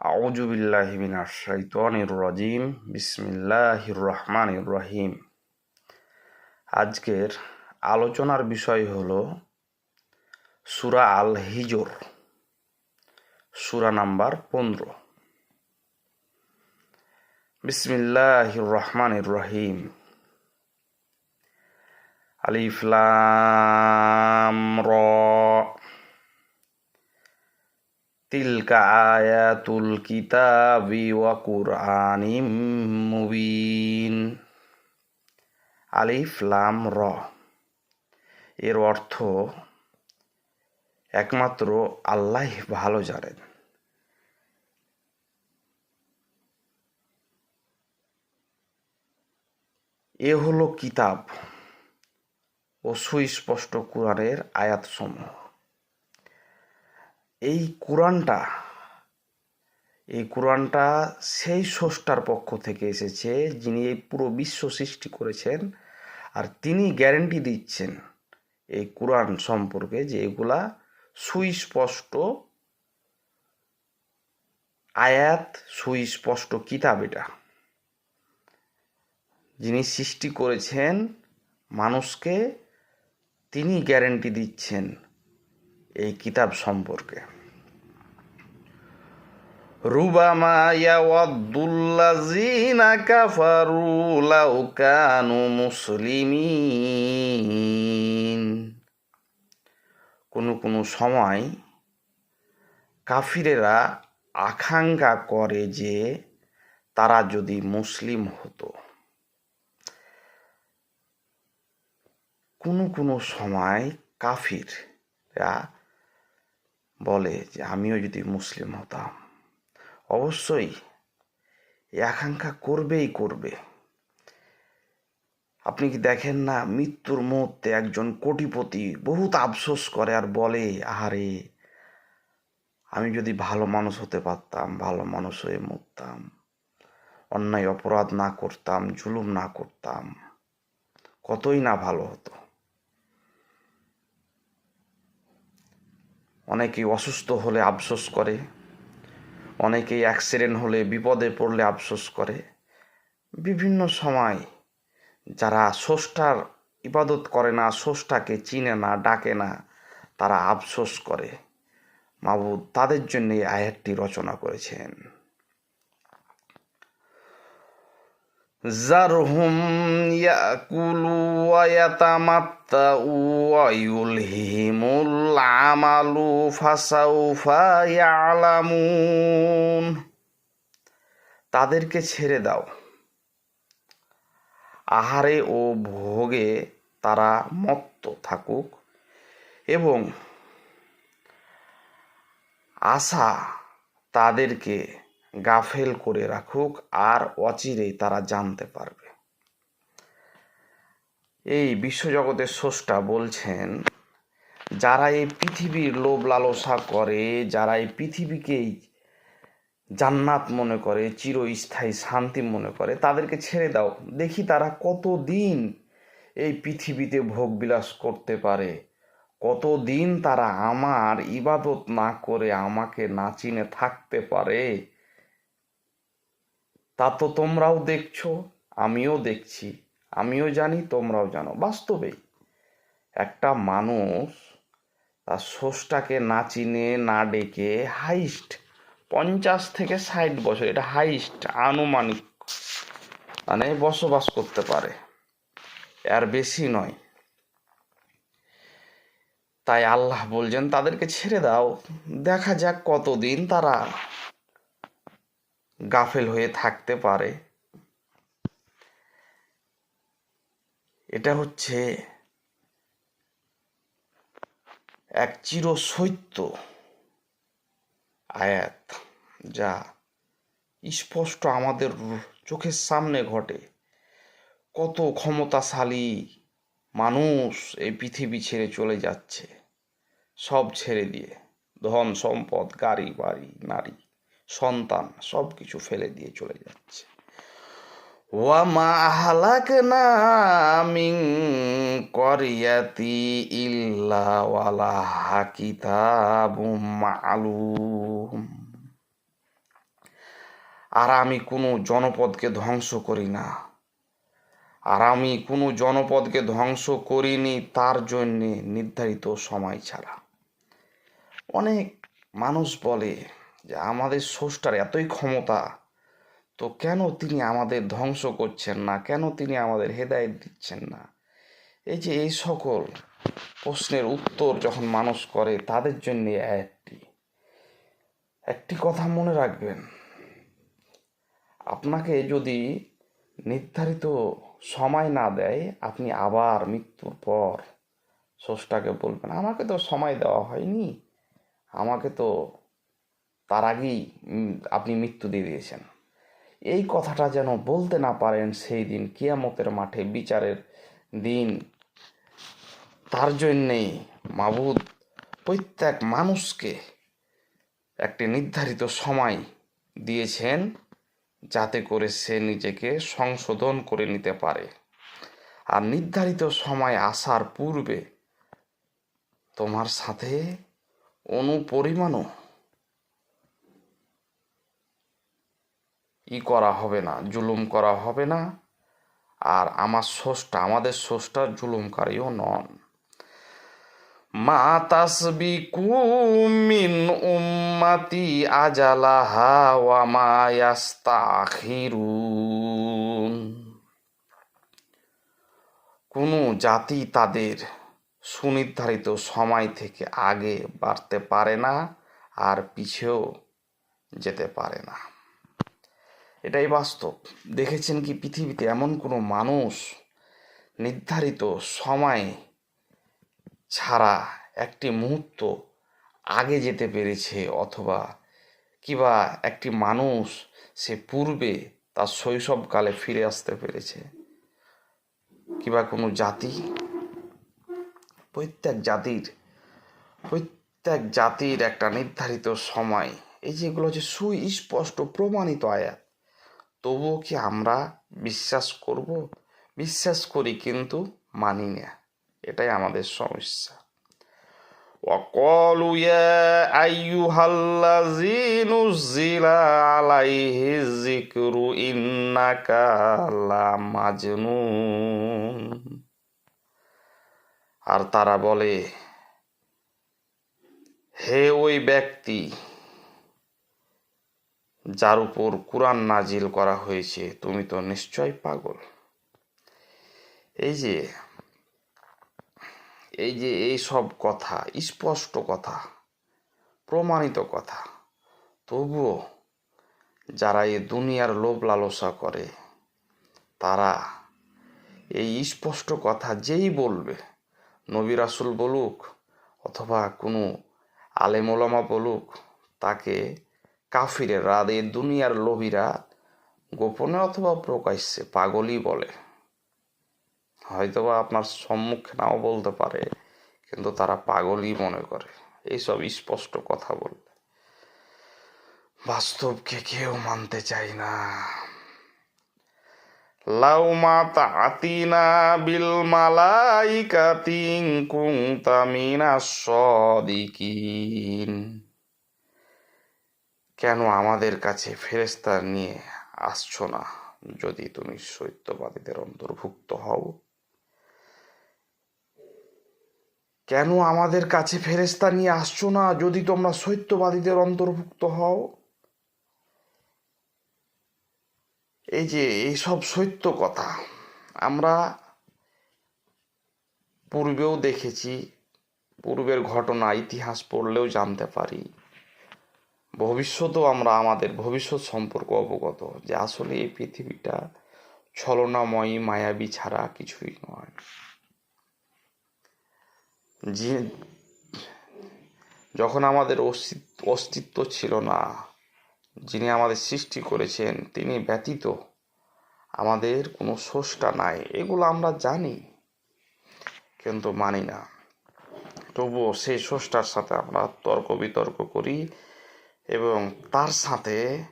আউযু বিল্লাহি মিনাশ শাইতানির রাজিম। বিসমিল্লাহির রহমানির রহিম। আজকের আলোচনার বিষয় হলো সুরা আল হিজর সূরা নাম্বার পনেরো। বিসমিল্লাহির রহমানির রহিম। আলিফ লাম র তিলকা আয়াতুল কিতাবি ওয়া কুরআনিম মুবিন। আলিফ লাম র। এর অর্থ, একমাত্র আল্লাহ ভালো জানেন। এ হলো কিতাব ও সুস্পষ্ট কোরআনের আয়াতসমূহ। এই কোরআনটা এই কোরআনটা সেই স্রষ্টার পক্ষ থেকে এসেছে যিনি এই পুরো বিশ্ব সৃষ্টি করেছেন আর তিনি গ্যারেন্টি দিচ্ছেন এই কোরআন সম্পর্কে যে এগুলা সুস্পষ্ট আয়াত, সুস্পষ্ট কিতাব এটা। যিনি সৃষ্টি করেছেন মানুষকে, তিনি গ্যারেন্টি দিচ্ছেন। এই কিতাব সম্পর্কে। রুবামা মুসলিমিন। কোনো কোনো সময় কাফিরেরা আকাঙ্ক্ষা করে যে তারা যদি মুসলিম হতো। কোনো কোনো সময় কাফিররা বলে যে, আমিও যদি মুসলিম হতাম, অবশ্যই এই আকাঙ্ক্ষা করবেই করবে। আপনি কি দেখেন না মৃত্যুর মুহূর্তে একজন কোটিপতি বহুত আফসোস করে আর বলে, আহারে, আমি যদি ভালো মানুষ হতে পারতাম, ভালো মানুষ হয়ে মরতাম, অন্যায় অপরাধ না করতাম, জুলুম না করতাম, কতই না ভালো হতো? অনেকেই অসুস্থ হলে আফসোস করে, অনেকেই অ্যাক্সিডেন্ট হলে বিপদে পড়লে আফসোস করে। বিভিন্ন সময় যারা স্রষ্টার ইবাদত করে না, স্রষ্টাকে চিনে না, ডাকে না, তারা আফসোস করে। মাবুদ তাদের জন্যে এই আয়াতটি রচনা করেছেন। জারহুম ইয়াকুলু ওয়া ইয়াতামাত্তাউ ওয়া ইউলহিমুল আমালু তাদেরকে ছেড়ে দাও। আহারে ও ভোগে তারা মত্ত থাকুক এবং আশা তাদেরকে গাফেল করে রাখুক, আর অচিরেই তারা জানতে পারবে। এই বিশ্বজগতের স্রষ্টা বলছেন, যারা এই পৃথিবীর লোভ লালসা করে, যারা এই পৃথিবীকেই জান্নাত মনে করে, চিরস্থায়ী শান্তি মনে করে, তাদেরকে ছেড়ে দাও। দেখি তারা কতদিন এই পৃথিবীতে ভোগ বিলাস করতে পারে। কতদিন তারা আমার ইবাদত না করে আমাকে না চিনে থাকতে পারে। তা তো তোমরাও দেখছ, আমিও দেখছি। আমিও জানি, তোমরাও জানো। বাস্তবেই একটা মানুষ তার সোসটাকে না চিনে, না ডেকে হাইস্ট পঞ্চাশ থেকে ষাট বছর, এটা হাইস্ট আনুমানিক মানে বসবাস করতে পারে। আর বেশি নয়। তাই আল্লাহ বলছেন, তাদেরকে ছেড়ে দাও। দেখা যাক কতদিন তারা গাফেল হয়ে থাকতে পারে। এটা হচ্ছে এক চিরসৈত্য আয়াত যা স্পষ্ট আমাদের চোখের সামনে ঘটে। কত ক্ষমতাশালী মানুষ এই পৃথিবী ছেড়ে চলে যাচ্ছে, সব ছেড়ে দিয়ে। ধন সম্পদ, গাড়ি, বাড়ি, নারী। সন্তান সব কিছু ফেলে দিয়ে চলে যাচ্ছে। হালাকনা মিন করিয়াতি ইল্লা ওয়ালা কিতাবুম মালুম। আর আমি কোনো জনপদকে ধ্বংস করি না। আর আমি কোনো জনপদকে ধ্বংস করিনি তার জন্যে নির্ধারিত সময় ছাড়া। অনেক মানুষ বলে যে আমাদের স্রষ্টার এতই ক্ষমতা, তো কেন তিনি আমাদের ধ্বংস করছেন না? কেন তিনি আমাদের হেদায়েত দিচ্ছেন না? এই যে এই সকল প্রশ্নের উত্তর যখন মানুষ করে, তাদের জন্য আয়াতটি একটি কথা মনে রাখবেন। আপনাকে যদি নির্ধারিত সময় না দেয়, আপনি আবার মৃত্যুর পর স্রষ্টাকে বলবেন, আমাকে তো সময় দেওয়া হয়নি। আমাকে তো তার আগেই আপনি মৃত্যু দিয়ে দিয়েছেন। এই কথাটা যেন বলতে না পারেন সেই দিন কিয়ামতের মাঠে বিচারের দিন। তার জন্যেই মাবুদ প্রত্যেক মানুষকে একটি নির্ধারিত সময় দিয়েছেন যাতে করে সে নিজেকে সংশোধন করে নিতে পারে। আর নির্ধারিত সময় আসার পূর্বে তোমার সাথে অনুপরিমাণও ই করা হবে না, জুলুম করা হবে না। আর আমার স্রষ্টা, আমাদের স্রষ্টা জুলুমকারীও নন। মা তাসবিকু উম্মাতি আজালাহা ওয়া মা কোনো জাতি তাদের সুনির্ধারিত সময় থেকে আগে বাড়তে পারে না আর পিছেও যেতে পারে না। এটাই বাস্তব। দেখেছেন কি পৃথিবীতে এমন কোনো মানুষ নির্ধারিত সময় ছাড়া একটি মুহূর্ত আগে যেতে পেরেছে অথবা কিবা একটি মানুষ সে পূর্বে তার শৈশবকালে ফিরে আসতে পেরেছে। কিবা কোনো জাতি? প্রত্যেক জাতির প্রত্যেক জাতির একটা নির্ধারিত সময়। এই যেগুলো হচ্ছে সুস্পষ্ট প্রমাণিত আয়াত। তবুও কি আমরা বিশ্বাস করব? বিশ্বাস করি কিন্তু মানি না। এটাই আমাদের সমস্যা। وقالوا يا أيها الذي نزل عليه الذكر إنك لمجنون আর তারা বলে, হে ওই ব্যক্তি যার উপর কোরআন নাজিল করা হয়েছে, তুমি তো নিশ্চয় পাগল। এই যে এই যে এই সব কথা, স্পষ্ট কথা, প্রমাণিত কথা, তবুও যারা এই দুনিয়ার লোভ লালসা করে, তারা এই স্পষ্ট কথা যেই বলবে, নবী রাসুল বলুক অথবা কোনো আলেমোলামা বলুক, তাকে কাফিরের এই দুনিয়ার লোভীরা গোপনে অথবা প্রকাশ্যে পাগলই বলে। হয়তোবা আপনার সম্মুখে নাও বলতে পারে, কিন্তু তারা পাগলই মনে করে। এইসব স্পষ্ট কথা বললে। বাস্তবকে কেউ মানতে চায় না। লাউ মাতা আতিনা বিল মালাইকাতিং কুংতা মিনাস সদিকিন। কেন আমাদের কাছে ফেরেস্তা নিয়ে আসছো না যদি তুমি সত্যবাদীদের অন্তর্ভুক্ত হও? কেন আমাদের কাছে ফেরেস্তা নিয়ে আসছো না যদি তোমরা সত্যবাদীদের অন্তর্ভুক্ত হও? এই যে এইসব সত্য কথা, আমরা পূর্বেও দেখেছি, পূর্বের ঘটনা, ইতিহাস পড়লেও জানতে পারি। ভবিষ্যতেও আমরা আমাদের ভবিষ্যৎ সম্পর্ক অবগত যে আসলে এই পৃথিবীটা ছলনাময়ী, মায়াবী ছাড়া কিছুই নয়। যে যখন আমাদের অস্তিত্ব ছিল না, যিনি আমাদের সৃষ্টি করেছেন, তিনি ব্যতীত আমাদের কোনো স্রষ্টা নাই। এগুলো আমরা জানি, কিন্তু মানি না। তবুও সেই স্রষ্টার সাথে আমরা তর্ক বিতর্ক করি এবং তার সাথে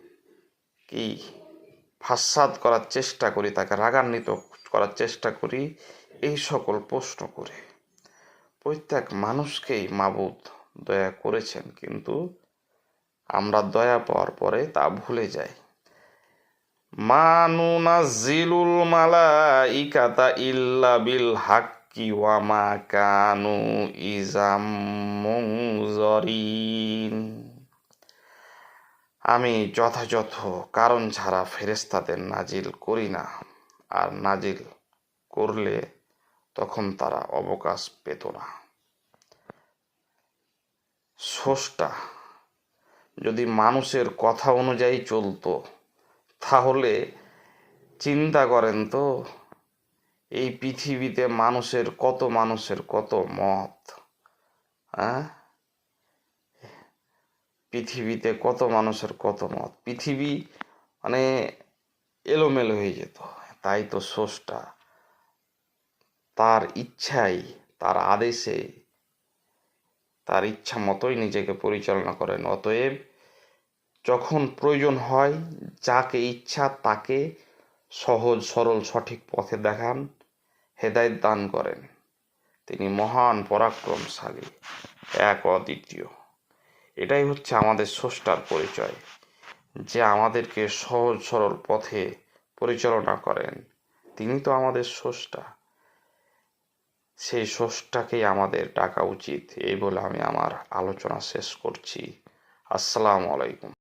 কি ফাসাদ করার চেষ্টা করি, তাকে রাগান্বিত করার চেষ্টা করি, এই সকল প্রশ্ন করে। প্রত্যেক মানুষকেই মাবুদ দয়া করেছেন, কিন্তু আমরা দয়া পাওয়ার পরে তা ভুলে যাই। মানুনা জিলুল মালা ইকাতা ইল্লা বিল হাক্কি ওয়া মা কানু ইজাম মুনজরিন। আমি যথাযথ কারণ ছাড়া ফেরেস্তাদের নাজিল করি না। আর নাজিল করলে তখন তারা অবকাশ পেত না। স্রষ্টা, যদি মানুষের কথা অনুযায়ী চলতো, তাহলে চিন্তা করেন তো, এই পৃথিবীতে মানুষের কত মানুষের কত মত হ্যাঁ পৃথিবীতে কত মানুষের কত মত। পৃথিবী মানে এলোমেলো হয়ে যেত। তাই তো স্রষ্টা তার ইচ্ছাই, তার আদেশে, তার ইচ্ছা মতোই নিজেকে পরিচালনা করেন। অতএব যখন প্রয়োজন হয়, যাকে ইচ্ছা তাকে সহজ, সরল, সঠিক পথে দেখান, হেদায়ত দান করেন। তিনি মহান, পরাক্রমশালী, এক অদ্বিতীয়। এটাই হচ্ছে আমাদের স্রষ্টার পরিচয়, যে আমাদেরকে সহজ সরল পথে পরিচালনা করেন। তিনি তো আমাদের স্রষ্টা। সেই স্রষ্টাকেই আমাদের ডাকা উচিত, এই বলে আমি আমার আলোচনা শেষ করছি। আসসালামু আলাইকুম।